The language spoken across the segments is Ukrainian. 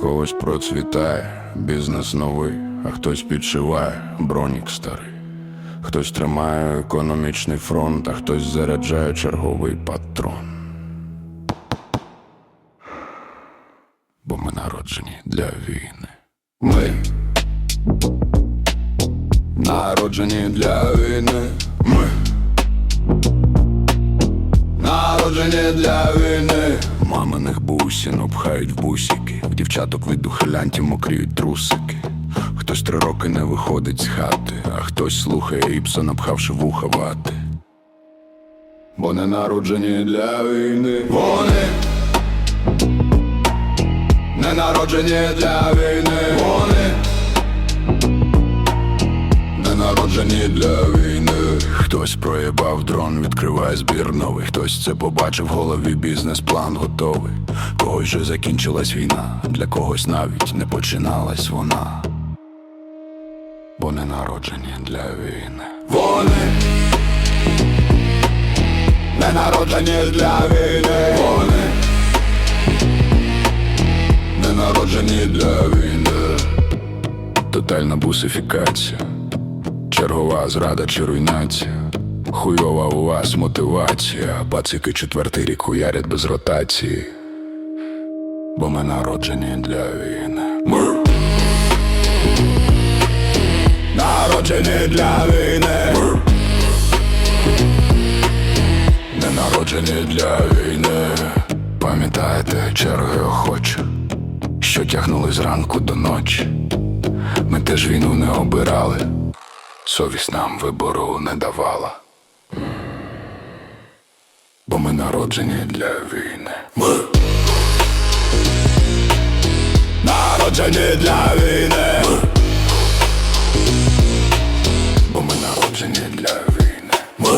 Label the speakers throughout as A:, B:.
A: когось процвітає, бізнес новий, а хтось підшиває, бронік старий. Хтось тримає економічний фронт, а хтось заряджає черговий патрон. Бо ми народжені для війни. Ми народжені для війни. Ми народжені для війни. Маминих бусін обхають в бусики. В дівчаток від ухилянтів мокріють трусики. Хтось три роки не виходить з хати, а хтось слухає Іпсона, напхавши вуха вати. Бо не народжені для війни. Вони не народжені для війни. Проїбав дрон, відкриває збір новий. Хтось це побачив в голові, бізнес-план готовий. Когось же закінчилась війна, для когось навіть не починалась вона. Бо не народжені для війни. Вони не народжені для війни. Вони не народжені для війни. Тотальна бусифікація, чергова зрада чи руйнація. Хуйова у вас мотивація, пацики четвертий рік хуярять без ротації. Бо ми народжені для війни. Ми народжені для війни. Ми не народжені для війни. Пам'ятаєте черги охоче, що тягнули зранку до ночі. Ми теж війну не обирали, совість нам вибору не давала. Бо ми народжені для війни. Ми народжені для війни. Ми Бо ми народжені для війни. Ми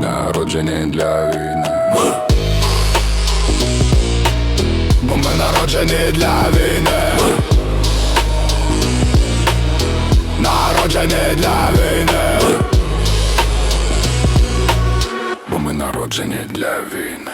A: народжені для війни. Ми Бо ми народжені для війни. Ми Народжені для війни. Народження для війни.